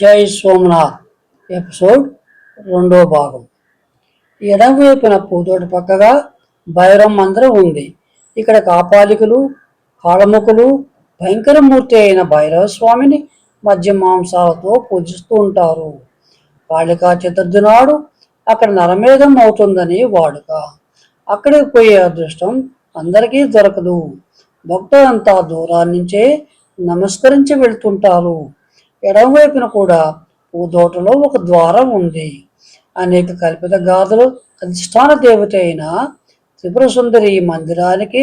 జై సోమనాథ్ ఎపిసోడ్ రెండో భాగం. ఎడమవైపున పూతోటి పక్కగా భైరం మందిరం ఉంది. ఇక్కడ కాపాలికలు కాళముకులు భయంకరమూర్తి అయిన భైరవ స్వామిని మధ్య మాంసాలతో పూజిస్తూ ఉంటారు. కాళికా చతుర్థి నాడు అక్కడ నరమేధం అవుతుందని వాడుక. అక్కడికి పోయే అదృష్టం అందరికీ దొరకదు. భక్తులంతా దూరాన్నించే నమస్కరించి వెళ్తుంటారు. ఎడమవైపున కూడా పూదోటలో ఒక ద్వారం ఉంది. అనేక కల్పిత గాథలు అధిష్టాన దేవత అయిన త్రిపుర సుందరి మందిరానికి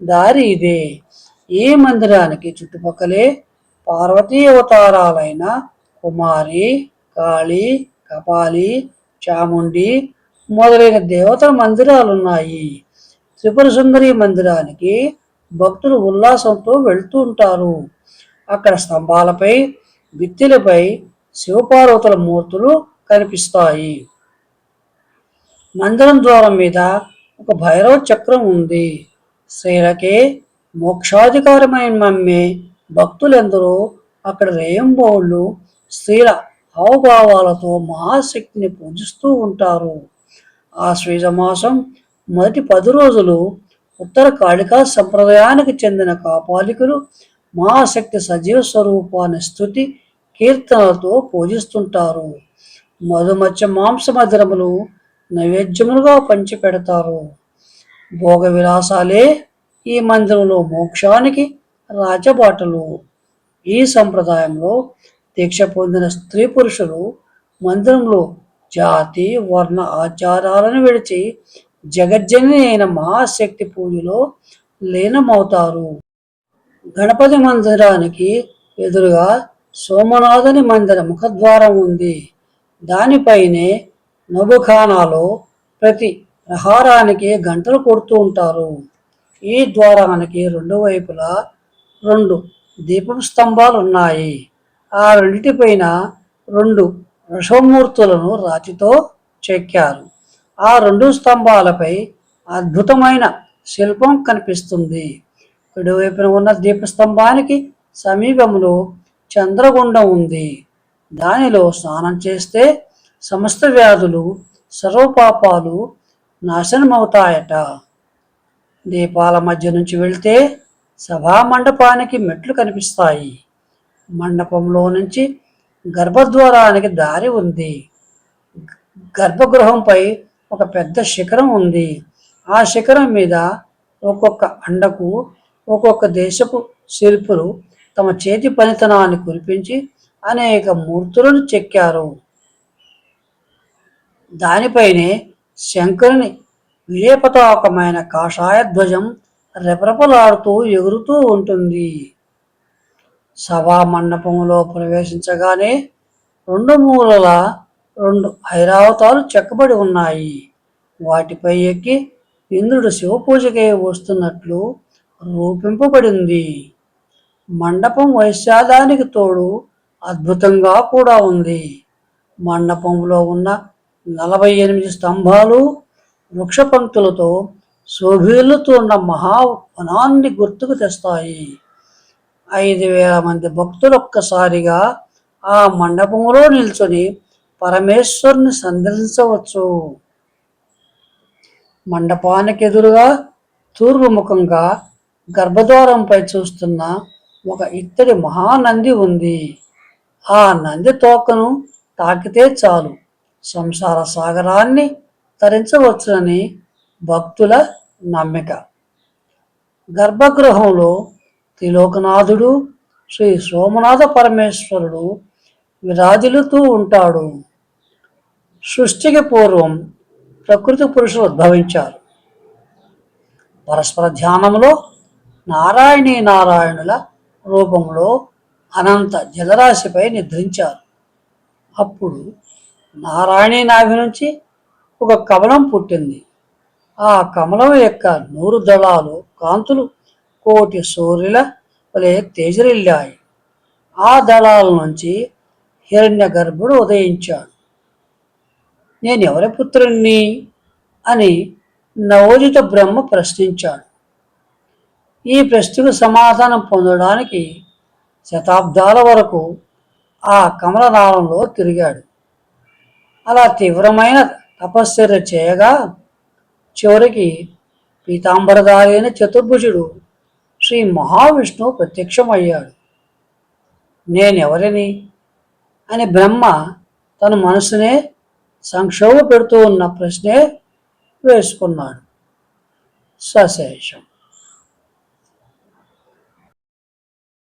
దారి ఇదే. ఈ మందిరానికి చుట్టుపక్కలే పార్వతీ అవతారాలైన కుమారి కాళి కపాలి చాముండి మొదలైన దేవతల మందిరాలున్నాయి. త్రిపుర సుందరి మందిరానికి భక్తులు ఉల్లాసంతో వెళ్తూ ఉంటారు. అక్కడ స్తంభాలపై భిత్తిలపై శివపార్వతుల మూర్తులు కనిపిస్తాయి. మందిరం ద్వారం మీద ఒక భైరవ చక్రం ఉంది. స్త్రీలకే మోక్షాధికారమైన మమ్మే భక్తులెందరో అక్కడ రేయంబోళ్ళు స్త్రీల హావభావాలతో మహాశక్తిని పూజిస్తూ ఉంటారు. ఆ శ్రీజమాసం మొదటి పది రోజులు ఉత్తర కాళికా సంప్రదాయానికి చెందిన కాపాలికులు మహాశక్తి సజీవ స్వరూపాన్ని స్థుతి కీర్తనలతో పూజిస్తుంటారు. మధుమత్య మాంసమధిరములు నైవేద్యములుగా పంచిపెడతారు. భోగ విలాసాలే ఈ మందిరంలో మోక్షానికి రాజబాటలు. ఈ సంప్రదాయంలో దీక్ష పొందిన స్త్రీ పురుషులు మందిరంలో జాతి వర్ణ ఆచారాలను విడిచి జగజ్జని అయిన మహాశక్తి పూజలో లీనమవుతారు. గణపతి మందిరానికి ఎదురుగా సోమనాథుని మందిర ముఖద్వారం ఉంది. దానిపైనే నబుఖానాలో ప్రతి ప్రహారానికి గంటలు కొడుతూ ఉంటారు. ఈ ద్వారానికి రెండు వైపులా రెండు దీపం స్తంభాలు ఉన్నాయి. ఆ రెండిటిపైన రెండు వృషమూర్తులను రాతితో చెక్కారు. ఆ రెండు స్తంభాలపై అద్భుతమైన శిల్పం కనిపిస్తుంది. కుడివైపున ఉన్న దీపస్తంభానికి సమీపంలో చంద్రగుండం ఉంది. దానిలో స్నానం చేస్తే సమస్త వ్యాధులు సర్వపాపాలు నాశనమవుతాయట. దీపాల మధ్య నుంచి వెళ్తే సభా మండపానికి మెట్లు కనిపిస్తాయి. మండపంలో నుంచి గర్భద్వారానికి దారి ఉంది. గర్భగృహంపై ఒక పెద్ద శిఖరం ఉంది. ఆ శిఖరం మీద ఒక్కొక్క అండకు ఒక్కొక్క దేశపు శిల్పులు తమ చేతి పనితనాన్ని కురిపించి అనేక మూర్తులను చెక్కారు. దానిపైనే శంకరుని విజయపతాకమైన కాషాయ ధ్వజం రెపరెపలాడుతూ ఎగురుతూ ఉంటుంది. సభా మండపంలో ప్రవేశించగానే రెండు మూలల రెండు ఐరావతాలు చెక్కబడి ఉన్నాయి. వాటిపై ఎక్కి ఇంద్రుడు శివపూజకై వస్తున్నట్లు రూపింపబడింది. మండపం వైశాదానికి తోడు అద్భుతంగా కూడా ఉంది. మండపంలో ఉన్న నలభై ఎనిమిది స్తంభాలు వృక్ష పంక్తులతో శోభిల్లుతున్న మహావనాన్ని గుర్తుకు తెస్తాయి. ఐదు వేల మంది భక్తులు ఒక్కసారిగా ఆ మండపంలో నిల్చొని పరమేశ్వరుని సందర్శించవచ్చు. మండపానికి ఎదురుగా తూర్పు ముఖంగా గర్భద్వారంపై చూస్తున్న ఒక ఇత్తడి మహానంది ఉంది. ఆ నంది తోకను తాకితే చాలు. సంసార సాగరాన్ని తరించవచ్చునని భక్తుల నమ్మిక. గర్భగృహంలో త్రిలోకనాథుడు శ్రీ సోమనాథ పరమేశ్వరుడు విరాజిల్లుతూ ఉంటాడు. సృష్టికి పూర్వం ప్రకృతి పురుషులు ఉద్భవించారు. పరస్పర ధ్యానంలో నారాయణీ నారాయణుల రూపంలో అనంత జలరాశిపై నిద్రించారు. అప్పుడు నారాయణీ నాభి నుంచి ఒక కమలం పుట్టింది. ఆ కమలం యొక్క నూరు దళాలు కాంతులు కోటి సూర్యుల వలె తేజరిల్లాయి. ఆ దళాల నుంచి హిరణ్య గర్భుడు ఉదయించాడు. నేను ఎవరి పుత్రుణ్ణి? అని నవోజిత బ్రహ్మ ప్రశ్నించాడు. ఈ ప్రశ్నకు సమాధానం పొందడానికి శతాబ్దాల వరకు ఆ కమలనాళంలో తిరిగాడు. అలా తీవ్రమైన తపశ్చర్య చేయగా చివరికి పీతాంబరధారి అయిన చతుర్భుజుడు శ్రీ మహావిష్ణువు ప్రత్యక్షమయ్యాడు. నేనెవరిని? అని బ్రహ్మ తన మనసునే సంక్షోభ పెడుతూ ఉన్న ప్రశ్నే వేసుకున్నాడు. సశేషం.